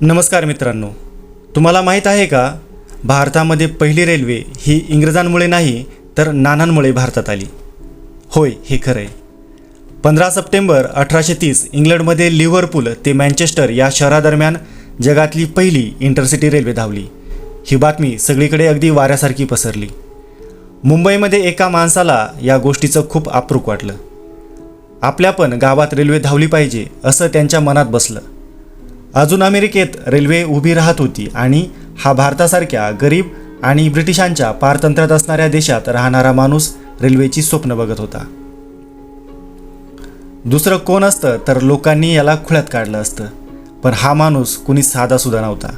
नमस्कार मित्रांनो. तुम्हाला माहीत आहे का? भारतामध्ये पहिली रेल्वे ही इंग्रजांमुळे नाही तर नानांमुळे भारतात आली. होय हे खरं आहे पंधरा सप्टेंबर अठराशे तीस इंग्लंडमध्ये लिव्हरपूल ते मँचेस्टर या शहरादरम्यान जगातली पहिली इंटरसिटी रेल्वे धावली. ही बातमी सगळीकडे अगदी वाऱ्यासारखी पसरली. मुंबईमध्ये एका माणसाला या गोष्टीचं खूप आपरूक वाटलं. आपल्या पण गावात रेल्वे धावली पाहिजे असं त्यांच्या मनात बसलं. अजून अमेरिकेत रेल्वे उभी राहत होती आणि हा भारतासारख्या गरीब आणि ब्रिटिशांच्या पारतंत्र्यात असणाऱ्या देशात राहणारा माणूस रेल्वेची स्वप्न बघत होता. दुसरं कोण असतं तर लोकांनी याला खुळ्यात काढलं असतं. पण हा माणूस कुणी साधासुद्धा नव्हता.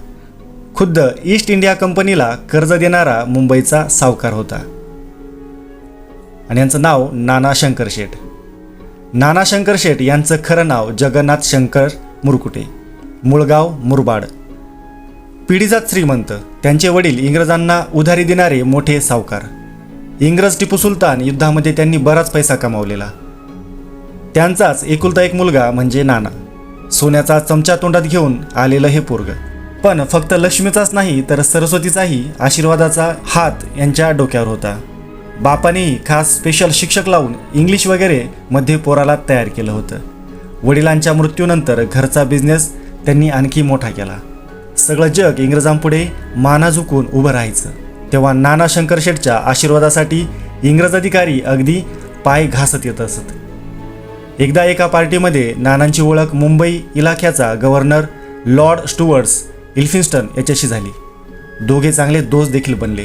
खुद्द ईस्ट इंडिया कंपनीला कर्ज देणारा मुंबईचा सावकार होता. आणि यांचं नाव नाना शंकर शेठ. नाना शंकर शेठ यांचं खरं नाव जगन्नाथ शंकर मुरकुटे. मुळगाव मुरबाड. पिढीजात श्रीमंत त्यांचे वडील इंग्रजांना उधारी देणारे मोठे सावकार. इंग्रज टिपू सुलतान युद्धामध्ये त्यांनी बराच पैसा कमावलेला. त्यांचाच एकुलता एक मुलगा म्हणजे नाना. सोन्याचा चमचा तोंडात घेऊन आलेलं हे पोरग. पण फक्त लक्ष्मीचाच नाही तर सरस्वतीचाही आशीर्वादाचा हात यांच्या डोक्यावर होता. बापानेही खास स्पेशल शिक्षक लावून इंग्लिश वगैरे मध्ये पोराला तयार केलं होतं. वडिलांच्या मृत्यूनंतर घरचा बिझनेस त्यांनी आणखी मोठा केला. सगळं जग इंग्रजांपुढे माना झुकून उभं राहायचं. तेव्हा नाना शंकर शेठच्या आशीर्वादासाठी इंग्रज अधिकारी अगदी पाय घासत येत असत. एकदा एका पार्टीमध्ये नानांची ओळख मुंबई इलाख्याचा गव्हर्नर लॉर्ड स्टुअर्ट्स इल्फिन्स्टन याच्याशी झाली. दोघे चांगले दोस्त देखील बनले.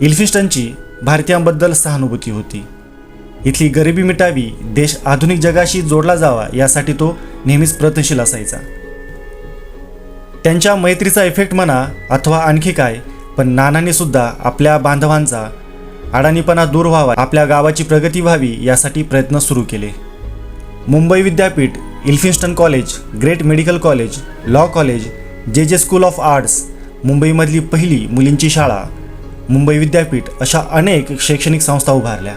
इल्फिन्स्टनची भारतीयांबद्दल सहानुभूती होती. इथली गरिबी मिटावी देश आधुनिक जगाशी जोडला जावा यासाठी तो नेहमीच प्रयत्नशील असायचा. त्यांच्या मैत्रीचा इफेक्ट म्हणा अथवा आणखी काय पण नानाने सुद्धा आपल्या बांधवांचा अडाणीपणा दूर व्हावा आपल्या गावाची प्रगती व्हावी यासाठी प्रयत्न सुरू केले. मुंबई विद्यापीठ Elphinstone college Grant medical college law college J J school of arts मुंबईमधली पहिली मुलींची शाळा मुंबई विद्यापीठ अशा अनेक शैक्षणिक संस्था उभारल्या.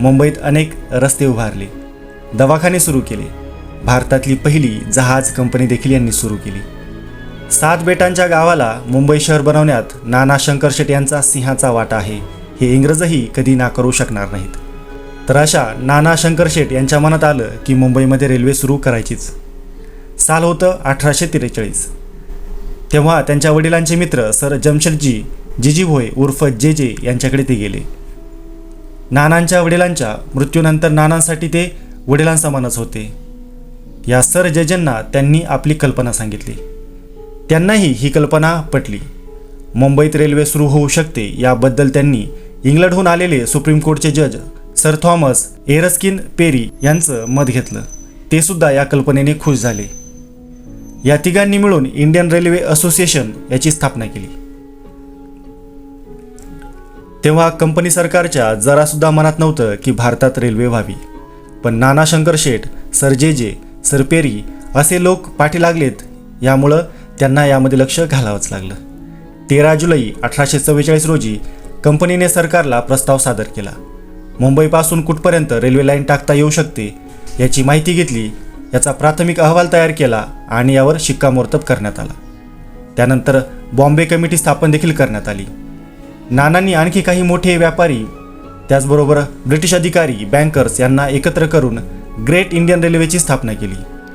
मुंबईत अनेक रस्ते उभारले. दवाखाने सुरू केले. भारतातली पहिली जहाज कंपनी देखील यांनी सुरू केली. सात बेटांच्या गावाला मुंबई शहर बनवण्यात नाना शंकर शेट यांचा सिंहाचा वाटा आहे. हे इंग्रजही कधी नाकारू शकणार नाहीत. तर अशा नाना शंकर शेट यांच्या मनात आलं की मुंबईमध्ये रेल्वे सुरू करायचीच. साल होतं अठराशे त्रेचाळीस. तेव्हा त्यांच्या वडिलांचे मित्र सर जमशेदजी जिजी भोय उर्फ जे जे यांच्याकडे ते गेले. नानांच्या वडिलांच्या मृत्यूनंतर नानांसाठी ते वडिलांसमानच होते. या सर जजेंना त्यांनी आपली कल्पना सांगितली. त्यांनाही ही कल्पना पटली. मुंबईत रेल्वे सुरू होऊ शकते याबद्दल त्यांनी इंग्लंडहून आलेले सुप्रीम कोर्टचे जज सर थॉमस एरस्किन पेरी यांचं मत घेतलं. ते सुद्धा या कल्पनेने खुश झाले. या तिघांनी मिळून इंडियन रेल्वे असोसिएशन याची स्थापना केली. तेव्हा कंपनी सरकारच्या जरासुद्धा मनात नव्हतं की भारतात रेल्वे व्हावी. पण नाना शंकर शेठ सर जे जे सर पेरी असे लोक पाठी लागलेत यामुळं त्यांना यामध्ये लक्ष घालावंच लागलं. तेरा जुलै अठराशे चव्वेचाळीस रोजी कंपनीने सरकारला प्रस्ताव सादर केला. मुंबईपासून कुठपर्यंत रेल्वे लाईन टाकता येऊ शकते याची माहिती घेतली याचा प्राथमिक अहवाल तयार केला आणि यावर शिक्कामोर्तब करण्यात आला. त्यानंतर बॉम्बे कमिटी स्थापन देखील करण्यात आली. नानांनी आणखी काही मोठे व्यापारी त्याचबरोबर ब्रिटिश अधिकारी बँकर्स यांना एकत्र करून ग्रेट इंडियन रेल्वेची स्थापना केली.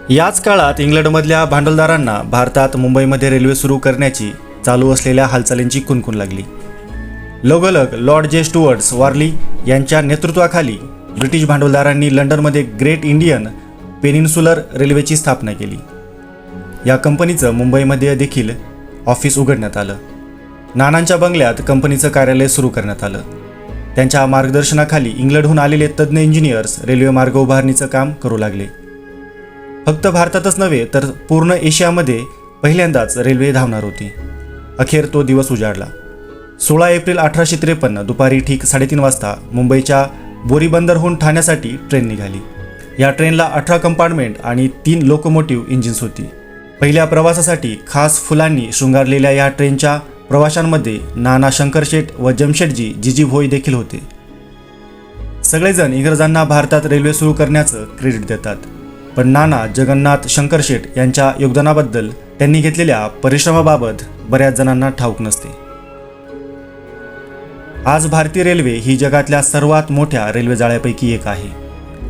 याच काळात इंग्लंडमधल्या भांडवलदारांना भारतात मुंबईमध्ये रेल्वे सुरू करण्याची चालू असलेल्या हालचालींची कुणकुण लागली? लगोलग लॉर्ड जे. स्टुअर्ट्स वार्ली यांच्या नेतृत्वाखाली ब्रिटिश भांडवलदारांनी लंडनमध्ये ग्रेट इंडियन पेनिन्सुलर रेल्वेची स्थापना केली. या कंपनीचं मुंबईमध्ये देखील ऑफिस उघडण्यात आलं. नानांच्या बंगल्यात कंपनीचं कार्यालय सुरू करण्यात आलं. त्यांच्या मार्गदर्शनाखाली इंग्लंडहून आलेले तज्ज्ञ इंजिनियर्स रेल्वे मार्ग उभारणीचं काम करू लागले. फक्त भारतातच नव्हे तर पूर्ण एशियामध्ये पहिल्यांदाच रेल्वे धावणार होती. अखेर तो दिवस उजाडला. सोळा एप्रिल अठराशे त्रेपन्न दुपारी ठीक साडेतीन वाजता मुंबईच्या बोरीबंदरहून ठाण्यासाठी ट्रेन निघाली. या ट्रेनला अठरा कंपार्टमेंट आणि तीन लोकोमोटिव्ह इंजिन्स होती. पहिल्या प्रवासासाठी खास फुलांनी शृंगारलेल्या या ट्रेनच्या प्रवाशांमध्ये नाना शंकरशेठ व जमशेटजी जिजी भोई देखील होते. सगळेजण इंग्रजांना भारतात रेल्वे सुरू करण्याचं क्रेडिट देतात. पण नाना जगन्नाथ शंकरशेठ यांच्या योगदानाबद्दल त्यांनी घेतलेल्या परिश्रमाबाबत बऱ्याच जणांना ठाऊक नसते. आज भारतीय रेल्वे ही जगातल्या सर्वात मोठ्या रेल्वे जाळ्यापैकी एक आहे.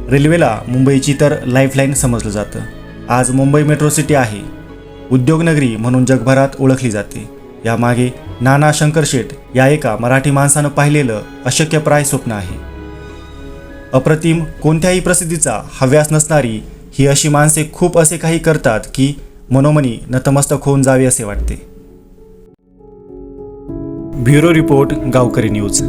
रेल्वेला मुंबईची तर लाईफलाईन समजलं जातं. आज मुंबई मेट्रो सिटी आहे. उद्योगनगरी म्हणून जगभरात ओळखली जाते. यामागे नाना शंकरशेठ या एका मराठी माणसानं पाहिलेलं अशक्यप्राय स्वप्न आहे. अप्रतिम कोणत्याही प्रसिद्धीचा हव्यास नसणारी ही अशी माणसे खूप असे काही करतात की मनोमनी नतमस्तक होऊन जावे असे वाटते. Bureau report Gavkari news.